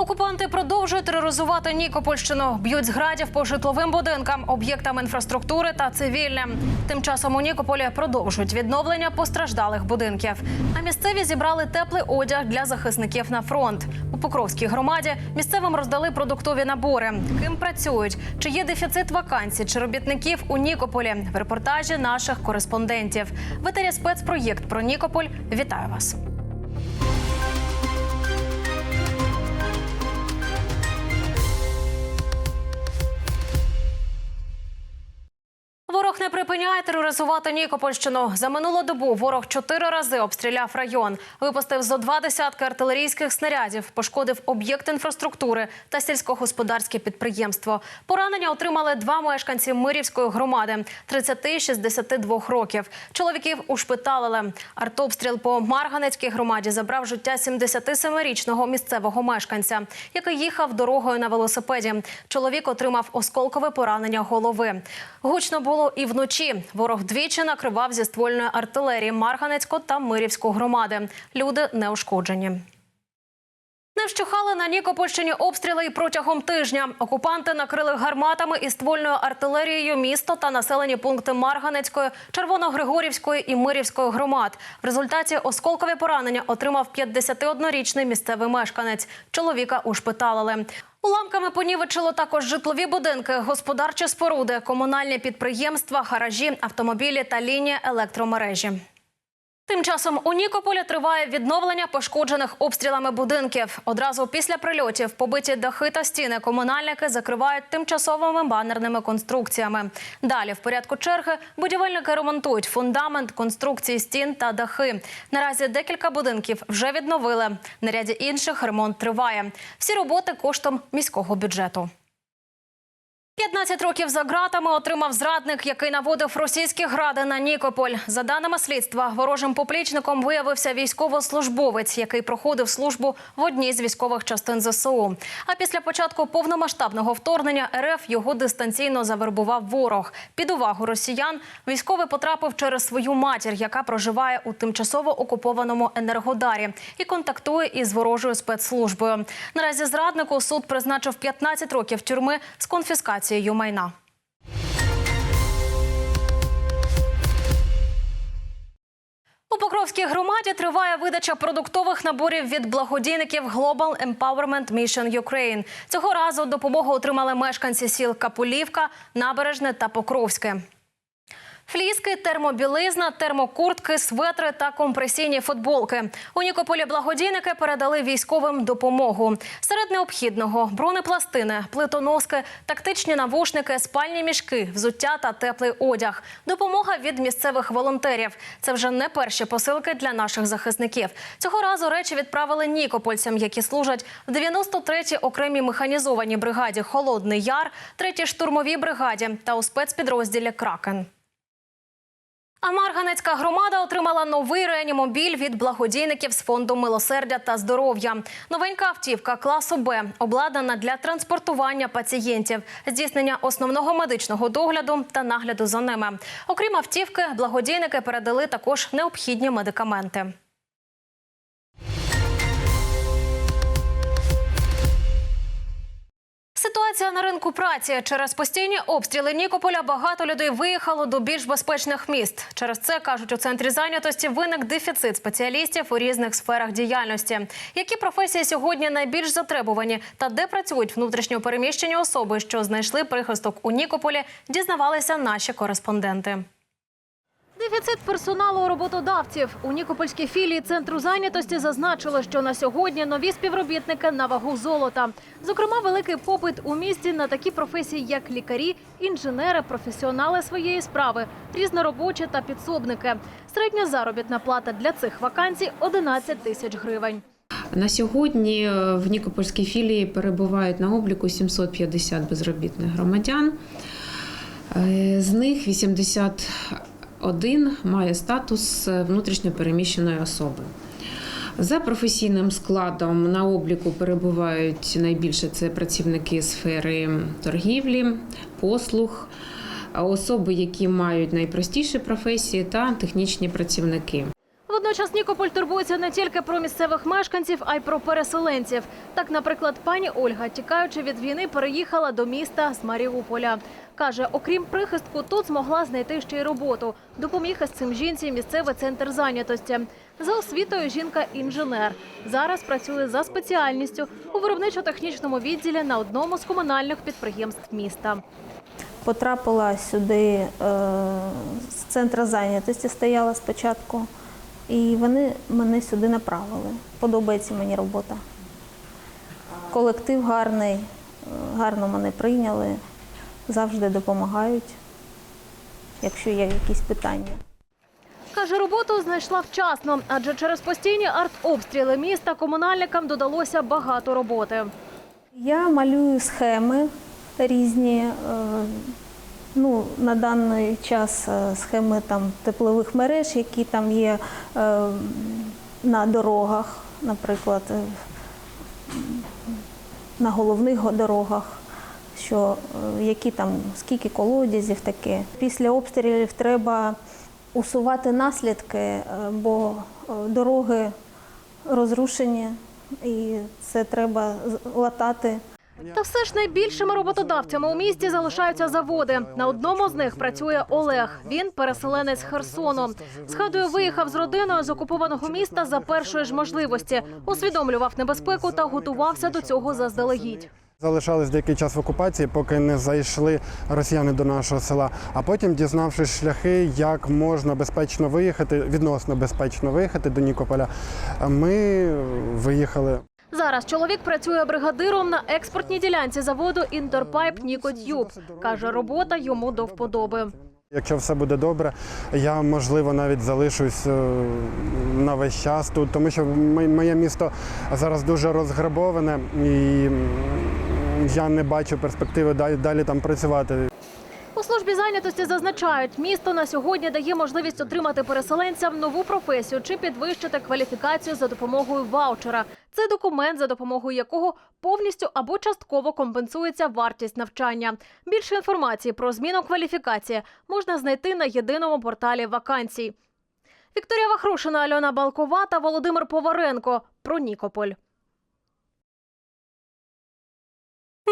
Окупанти продовжують тероризувати Нікопольщину, б'ють з градів по житловим будинкам, об'єктам інфраструктури та цивільним. Тим часом у Нікополі продовжують відновлення постраждалих будинків. А місцеві зібрали теплий одяг для захисників на фронт. У Покровській громаді місцевим роздали продуктові набори. Ким працюють? Чи є дефіцит вакансій чи робітників у Нікополі? В репортажі наших кореспондентів. В етері спецпроєкт про Нікополь. Вітаю вас. Не припиняє тероризувати Нікопольщину. За минулу добу ворог чотири рази обстріляв район, випустив зо два десятки артилерійських снарядів, пошкодив об'єкт інфраструктури та сільськогосподарське підприємство. Поранення отримали два мешканці Мирівської громади 30 і 62 років. Чоловіків ушпиталили. Артобстріл по Марганецькій громаді забрав життя 77-річного місцевого мешканця, який їхав дорогою на велосипеді. Чоловік отримав осколкове поранення голови. Гучно було і вночі. Ворог двічі накривав зі ствольної артилерії Марганецьку та Мирівську громади. Люди не ушкоджені. Не вщухали на Нікопольщині обстріли і протягом тижня. Окупанти накрили гарматами і ствольною артилерією місто та населені пункти Марганецької, Червоногригорівської і Мирівської громад. В результаті осколкові поранення отримав 51-річний місцевий мешканець. Чоловіка ушпиталили. Уламками понівечило також житлові будинки, господарчі споруди, комунальні підприємства, гаражі, автомобілі та лінії електромережі. Тим часом у Нікополі триває відновлення пошкоджених обстрілами будинків. Одразу після прильотів побиті дахи та стіни комунальники закривають тимчасовими банерними конструкціями. Далі в порядку черги будівельники ремонтують фундамент, конструкції стін та дахи. Наразі декілька будинків вже відновили. На ряді інших ремонт триває. Всі роботи коштом міського бюджету. 15 років за ґратами отримав зрадник, який наводив російські гради на Нікополь. За даними слідства, ворожим поплічником виявився військовослужбовець, який проходив службу в одній з військових частин ЗСУ. А після початку повномасштабного вторгнення РФ його дистанційно завербував ворог. Під увагу росіян військовий потрапив через свою матір, яка проживає у тимчасово окупованому Енергодарі і контактує із ворожою спецслужбою. Наразі зраднику суд призначив 15 років тюрми з конфіскацією майна. У Покровській громаді триває видача продуктових наборів від благодійників Global Empowerment Mission Ukraine. Цього разу допомогу отримали мешканці сіл Капулівка, Набережне та Покровське. Фліски, термобілизна, термокуртки, светри та компресійні футболки. У Нікополі благодійники передали військовим допомогу. Серед необхідного бронепластини, плитоноски, тактичні навушники, спальні мішки, взуття та теплий одяг. Допомога від місцевих волонтерів. Це вже не перші посилки для наших захисників. Цього разу речі відправили нікопольцям, які служать в 93-й окремій механізованій бригаді Холодний Яр, 3-й штурмовій бригаді та у спецпідрозділі Кракен. А Марганецька громада отримала новий реанімобіль від благодійників з фонду милосердя та здоров'я. Новенька автівка класу Б обладнана для транспортування пацієнтів, здійснення основного медичного догляду та нагляду за ними. Окрім автівки, благодійники передали також необхідні медикаменти. Ситуація на ринку праці через постійні обстріли Нікополя багато людей виїхало до більш безпечних міст. Через це кажуть у центрі зайнятості виник дефіцит спеціалістів у різних сферах діяльності. Які професії сьогодні найбільш затребувані та де працюють внутрішньо переміщені особи, що знайшли прихисток у Нікополі, дізнавалися наші кореспонденти. Дефіцит персоналу у роботодавців у Нікопольській філії центру зайнятості зазначили, що на сьогодні нові співробітники на вагу золота. Зокрема, великий попит у місті на такі професії, як лікарі, інженери, професіонали своєї справи, різноробочі та підсобники. Середня заробітна плата для цих вакансій 11 тисяч гривень. На сьогодні е, в Нікопольській філії перебувають на обліку 750 безробітних громадян. Е, З них 81 має статус внутрішньо переміщеної особи. За професійним складом на обліку перебувають найбільше це працівники сфери торгівлі, послуг, особи, які мають найпростіші професії, та технічні працівники. Водночас Нікополь турбується не тільки про місцевих мешканців, а й про переселенців. Так, наприклад, пані Ольга, тікаючи від війни, переїхала до міста з Маріуполя. Каже, окрім прихистку, тут змогла знайти ще й роботу. Допоміг із цим жінці місцевий центр зайнятості. За освітою жінка інженер. Зараз працює за спеціальністю у виробничо-технічному відділі на одному з комунальних підприємств міста. Потрапила сюди е, з центру зайнятості, стояла спочатку, і вони мене сюди направили. Подобається мені робота. Колектив гарний, е, гарно мене прийняли, завжди допомагають, якщо є якісь питання. Каже, роботу знайшла вчасно, адже через постійні артобстріли міста комунальникам додалося багато роботи. Я малюю схеми різні. е, Ну, на даний час е, схеми там, теплових мереж, які там є е, на дорогах, наприклад, на головних дорогах, що е, які там, скільки колодязів таке. Після обстрілів треба усувати наслідки, е, бо е, дороги розрушені, і це треба латати. Та все ж найбільшими роботодавцями у місті залишаються заводи. На одному з них працює Олег. Він переселенець Херсону. Згадує, виїхав з родиною з окупованого міста за першої ж можливості, усвідомлював небезпеку та готувався до цього заздалегідь. Залишались деякий час в окупації, поки не зайшли росіяни до нашого села. А потім, дізнавшись шляхи, як можна безпечно виїхати, відносно безпечно виїхати до Нікополя, ми виїхали. Зараз чоловік працює бригадиром на експортній ділянці заводу Інтерпайп Нікотюб. Каже, робота йому до вподоби. Якщо все буде добре, я можливо навіть залишусь е, на весь час тут, тому що моє місто зараз дуже розграбоване і я не бачу перспективи далі, далі там працювати. У службі зайнятості зазначають, місто на сьогодні дає можливість отримати переселенцям нову професію чи підвищити кваліфікацію за допомогою ваучера. Це документ, за допомогою якого повністю або частково компенсується вартість навчання. Більше інформації про зміну кваліфікації можна знайти на єдиному порталі вакансій. Вікторія Вахрушина, Альона Балкова та Володимир Поваренко про Нікополь.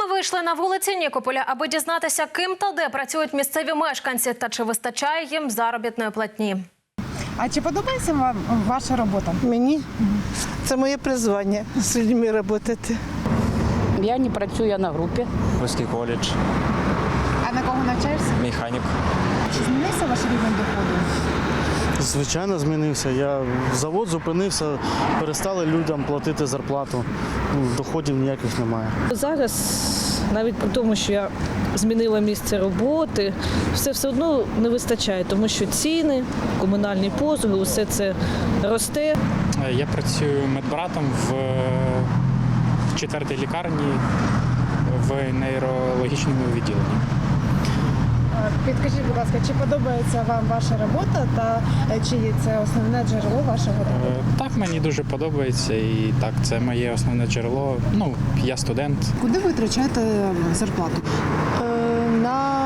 Ми вийшли на вулиці Нікополя, аби дізнатися, ким та де працюють місцеві мешканці та чи вистачає їм заробітної платні. А чи подобається вам ваша робота? Мені це моє призвання з людьми працювати. Я не працюю, я на групі. Вузький коледж, А на кого навчаєшся? механік. Чи змінився ваш рівень доходу? Звичайно, змінився. Я завод зупинився, перестали людям платити зарплату. Ну, Доходів ніяких немає. Зараз, навіть при тому, що я змінила місце роботи, все все одно не вистачає, тому що ціни, комунальні послуги, усе це росте. Я працюю медбратом в четвертій лікарні в нейрологічному відділенні. Підкажіть, будь ласка, чи подобається вам ваша робота та е, чи є це основне джерело вашого доходу? Е, Так, мені дуже подобається, і так, це моє основне джерело. Ну, я студент. Куди ви витрачаєте зарплату? Е, На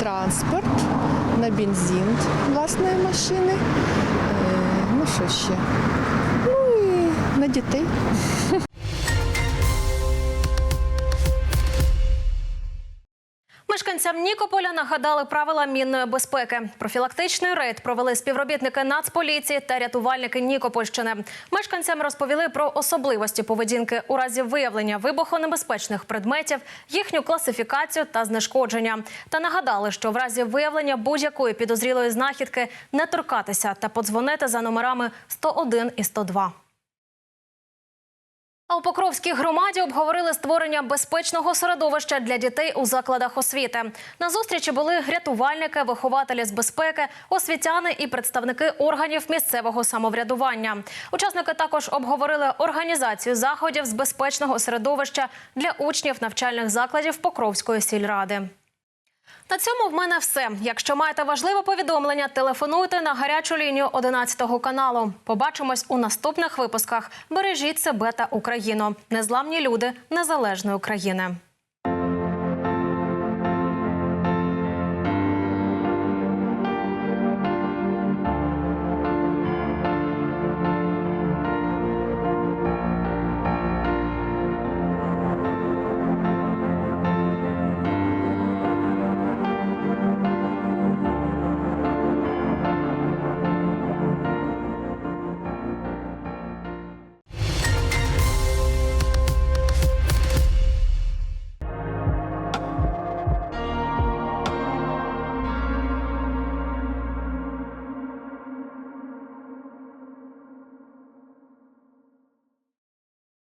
транспорт, на бензин власної машини. Ну що ще? Ну і на дітей. Мешканцям Нікополя нагадали правила мінної безпеки. Профілактичний рейд провели співробітники Нацполіції та рятувальники Нікопольщини. Мешканцям розповіли про особливості поведінки у разі виявлення вибухонебезпечних предметів, їхню класифікацію та знешкодження. Та нагадали, що в разі виявлення будь-якої підозрілої знахідки не торкатися та подзвонити за номерами 101 і 102. У Покровській громаді обговорили створення безпечного середовища для дітей у закладах освіти. На зустрічі були рятувальники, вихователі з безпеки, освітяни і представники органів місцевого самоврядування. Учасники також обговорили організацію заходів з безпечного середовища для учнів навчальних закладів Покровської сільради. На цьому в мене все. Якщо маєте важливе повідомлення, телефонуйте на гарячу лінію 11 каналу. Побачимось у наступних випусках. Бережіть себе та Україну. Незламні люди незалежної України.